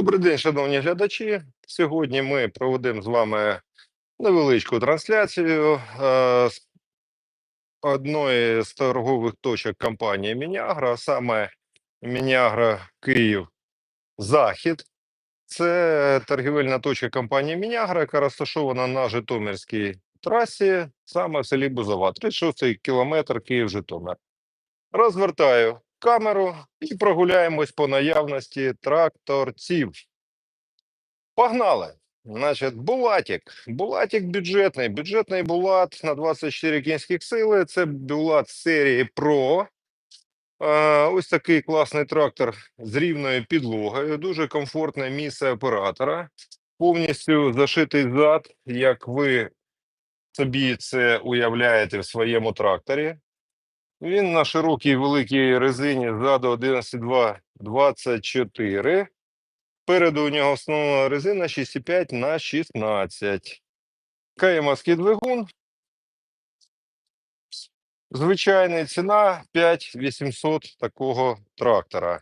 Добрий день, шановні глядачі. Сьогодні ми проведемо з вами невеличку трансляцію е, з одної з торгових точок компанії Мінягра, а саме Мінягра Київ Захід. Це торгівельна точка компанії Мінягра, яка розташована на Житомирській трасі, саме в селі Бузова, 36 кілометр Київ-Житомир. Розвертаю камеру і прогуляємось по наявності тракторців. Погнали! Значить, Булатик. Булатик бюджетний. Бюджетний Булат на 24 кінських сили. Це Булат серії Pro. Е, Ось такий класний трактор з рівною підлогою. Дуже комфортне місце оператора. Повністю зашитий зад, як ви собі це уявляєте в своєму тракторі. Він на широкій великій резині ззаду 11,224. Переду у нього основна резина 6,5 на 16. Каємовський двигун. Звичайна ціна 5800 такого трактора.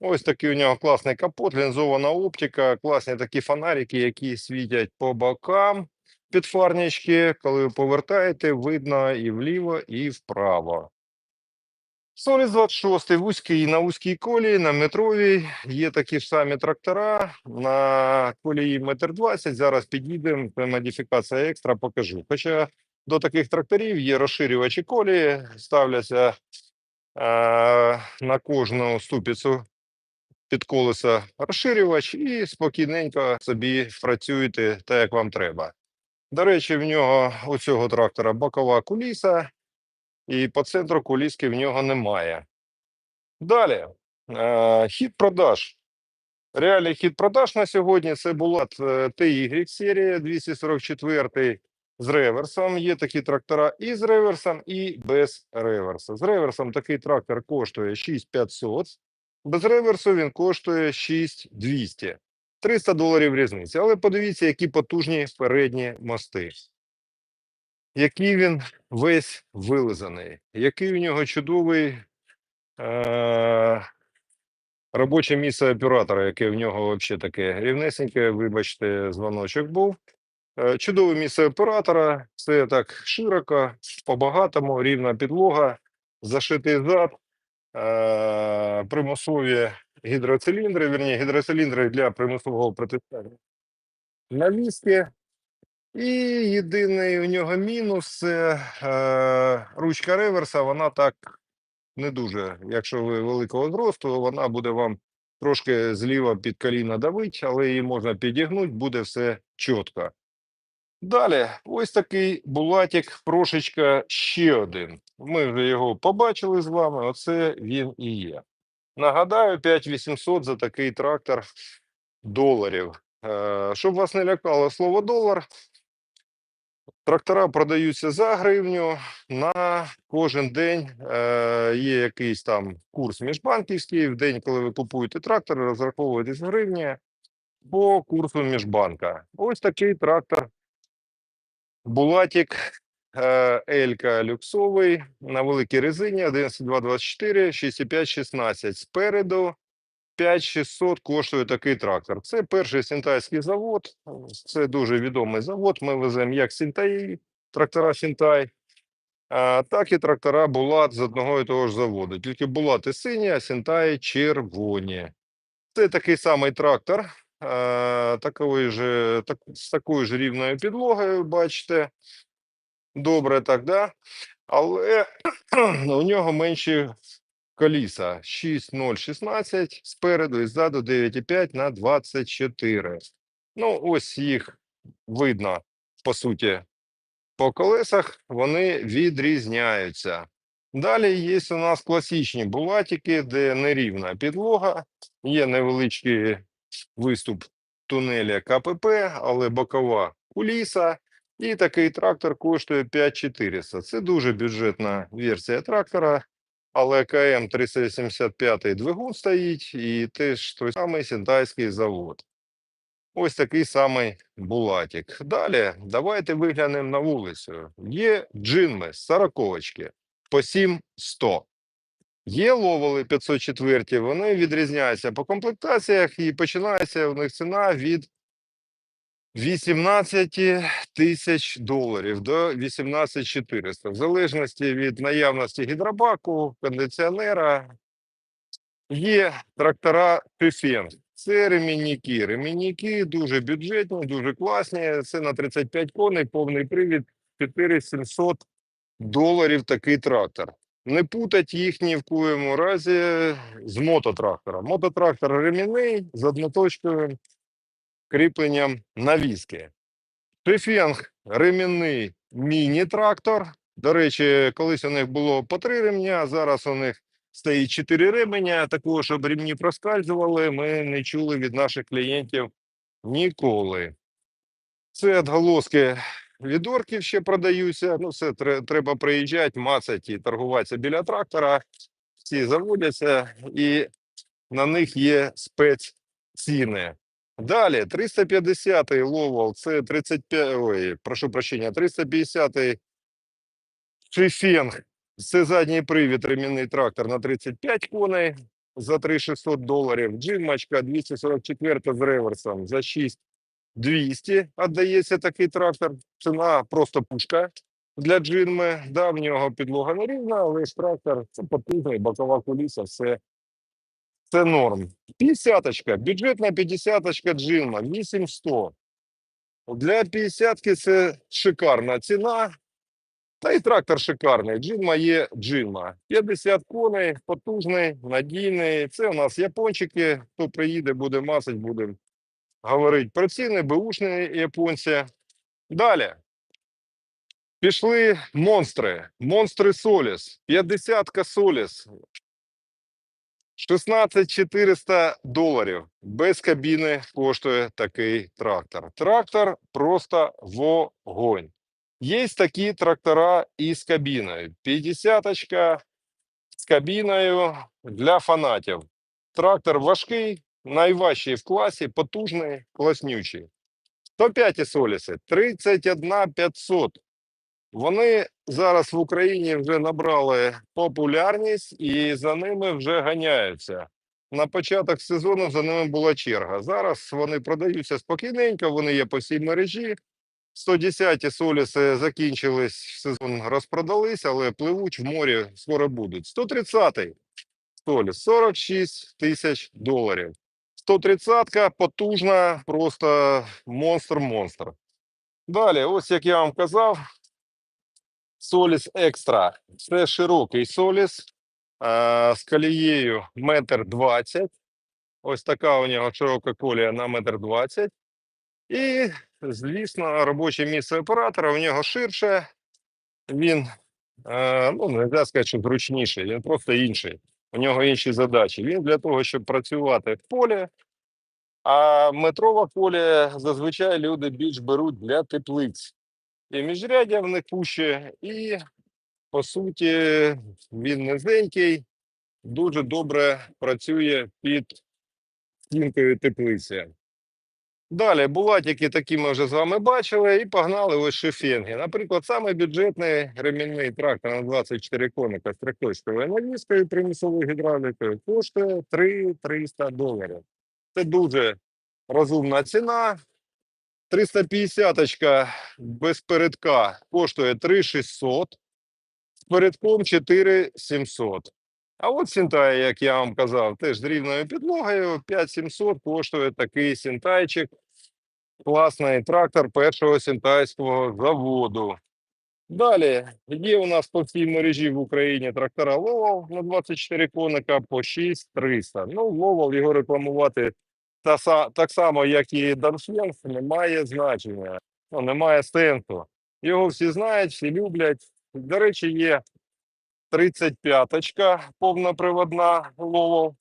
Ось такий у нього класний капот, лінзована оптика, класні такі фонарики, які світять по бокам підфарнички. Коли ви повертаєте, видно і вліво, і вправо. Соліс 26 вузький на вузькій колії, на метровій. Є такі ж самі трактора на колії метр 20. Зараз підійдемо. Модифікація екстра покажу. Хоча до таких тракторів є розширювачі колії, ставляться е, на кожну ступицю під колеса розширювач і спокійненько собі працюєте так, як вам треба. До речі, в нього у цього трактора бокова куліса і по центру куліски в нього немає. Далі, е, хід продаж. Реальний хід продаж на сьогодні це була TY серія 244 з реверсом. Є такі трактора і з реверсом, і без реверсу. З реверсом такий трактор коштує 6500, без реверсу він коштує 6200. 300 доларів різниці. Але подивіться, які потужні передні мости. Який він весь вилизаний, який у нього чудовий е- робоче місце оператора, яке в нього взагалі таке рівнесеньке, вибачте, дзвоночок був. Е, Чудове місце оператора, все так широко, по-багатому, рівна підлога, зашитий зад, е- примусові гідроциліндри, вірні, гідроциліндри для примусового притискання навіски. І єдиний у нього мінус е, ручка реверса, вона так не дуже. Якщо ви великого зросту, вона буде вам трошки зліва під коліна давить, але її можна підігнути, буде все чітко. Далі, ось такий булатик, прошечка ще один. Ми вже його побачили з вами. Оце він і є. Нагадаю, 5800 за такий трактор доларів. Е, щоб вас не лякало слово долар, Трактора продаються за гривню. На кожен день е, є якийсь там курс міжбанківський. В день, коли ви купуєте трактор, розраховуєтесь в гривні по курсу міжбанка. Ось такий трактор. Булатик е, Елька люксовий на великій резині 11,224, 6,5, 16. Спереду 5600 коштує такий трактор. Це перший сінтайський завод. Це дуже відомий завод. Ми веземо як Сінтай, трактора Сінтай, так і трактора Булат з одного і того ж заводу. Тільки Булати сині, а Сінтай червоні. Це такий самий трактор, такої ж, так, з такою ж рівною підлогою, бачите. Добре, так, да? Але у нього менші коліса 6,016 спереду і ззаду 9,5 на 24. Ну, ось їх видно, по суті, по колесах вони відрізняються. Далі є у нас класичні булатики, де нерівна підлога, є невеличкий виступ тунеля КПП, але бокова куліса. І такий трактор коштує 5400. Це дуже бюджетна версія трактора. Але КМ 385 двигун стоїть, і теж той самий сінтайський завод. Ось такий самий булатик. Далі давайте виглянемо на вулицю. Є джинми, з сороковочки по 7100. Є ловоли 504, вони відрізняються по комплектаціях і починається у них ціна від 18 тисяч доларів до 18 400, в залежності від наявності гідробаку, кондиціонера. Є трактора Тюфен. Це ремінники. Ремінники дуже бюджетні, дуже класні. Це на 35 коней, повний привід 4700 доларів такий трактор. Не путать їх ні в коєму разі з мототрактором. Мототрактор ремінний з одноточковим кріпленням навіски. Шефенг ремінний міні-трактор. До речі, колись у них було по три ремня, зараз у них стоїть чотири ременя. Такого, щоб ремні проскальзували, ми не чули від наших клієнтів ніколи. Це відголоски від ще продаються. Ну, все треба приїжджати, мацати і торгуватися біля трактора. Всі заводяться, і на них є спецціни. Далі 350-й ловол, це 35, ой, прошу прощення, 350-й Шифенг. Це задній привід ремінний трактор на 35 коней за 3600 доларів. Джимачка 244 з реверсом за 6200 віддається такий трактор. Ціна просто пушка для джинми. Да, в нього підлога не рівна, але ж трактор це потужний, бокова куліса, все це норм. 50-очка, бюджетна 50-очка джинма, 8100. Для 50-ки це шикарна ціна. Та і трактор шикарний. Джинма є джинма. 50 коней, потужний, надійний. Це у нас япончики. Хто приїде, буде масить, будемо говорити про ціни, беушні японці. Далі. Пішли монстри. Монстри Соліс. 50-ка Соліс. 16 400 доларів. Без кабіни коштує такий трактор. Трактор просто вогонь. Є такі трактора із кабіною. 50-очка з кабіною для фанатів. Трактор важкий, найважчий в класі, потужний, класнючий. 105 соліси, 31 500. Вони зараз в Україні вже набрали популярність і за ними вже ганяються. На початок сезону за ними була черга. Зараз вони продаються спокійненько, вони є по всій мережі. 110-ті соліси закінчились, сезон розпродались, але пливуть в морі скоро будуть. 130-й соліс 46 тисяч доларів. 130-ка потужна, просто монстр-монстр. Далі, ось як я вам казав, Соліс Екстра. Це широкий соліс е, з колією метр двадцять. Ось така у нього широка колія на метр двадцять. І, звісно, робоче місце оператора у нього ширше. Він, е, ну, не можна сказати, що зручніший, він просто інший. У нього інші задачі. Він для того, щоб працювати в полі, а метрове поле зазвичай люди більш беруть для теплиць. І міжрядя в пуще, і по суті він низенький, дуже добре працює під стінкою теплиці. Далі булатики такі ми вже з вами бачили, і погнали ось шифенги. Наприклад, саме бюджетний ремінний трактор на 24 коника з трьохточковою навіскою примусовою гідравлікою коштує 3-300 доларів. Це дуже розумна ціна. 350 без передка коштує 3600, з передком 4700. А от Сінтай, як я вам казав, теж з рівною підлогою 5700 коштує такий Сінтайчик. Класний трактор першого сінтайського заводу. Далі є у нас по всій мережі в Україні трактора Ловал на 24 коника по 6300. Ну, Ловал його рекламувати та, так само, як і Данфленс, немає значення, ну, немає сенсу. Його всі знають, всі люблять. До речі, є 35-очка повноприводна Ловол.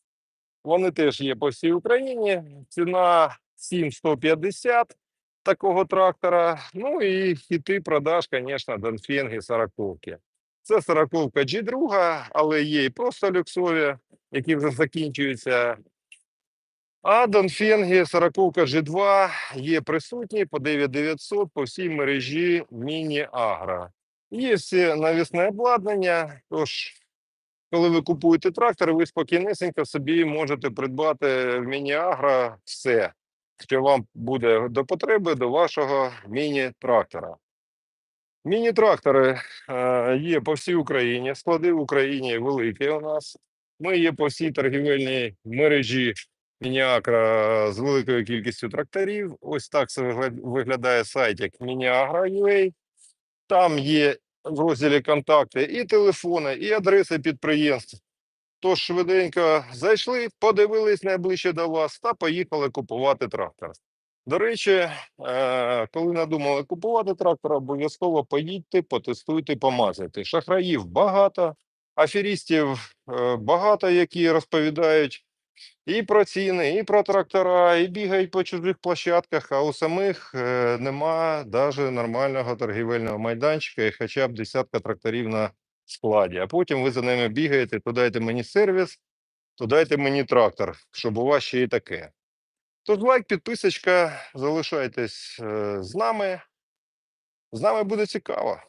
Вони теж є по всій Україні. Ціна 7150 такого трактора. Ну і хіти продаж, звісно, Донфенги 40-ки. Це 40-ка G2, але є і просто люксові, які вже закінчуються. А Донфенги 40-ка G2 є присутні по 9900 по всій мережі Міні-Агро. Є всі навісне обладнання, тож коли ви купуєте трактор, ви спокійнесенько собі можете придбати в міні-агро все, що вам буде до потреби до вашого міні-трактора. Міні-трактори е, є по всій Україні, склади в Україні великі у нас. Ми є по всій торгівельній мережі Мініагра з великою кількістю тракторів. Ось так це вигля- виглядає сайт як Мініагра.ua. Там є в розділі контакти і телефони, і адреси підприємств. Тож швиденько зайшли, подивились найближче до вас та поїхали купувати трактор. До речі, е, коли надумали купувати трактор, обов'язково поїдьте, потестуйте, помазайте. Шахраїв багато, аферістів е, багато, які розповідають і про ціни, і про трактора, і бігають по чужих площадках, а у самих е, нема навіть нормального торгівельного майданчика і хоча б десятка тракторів на складі. А потім ви за ними бігаєте, то дайте мені сервіс, то дайте мені трактор, щоб у вас ще і таке. Тож лайк, підписочка, залишайтесь е, з нами. З нами буде цікаво.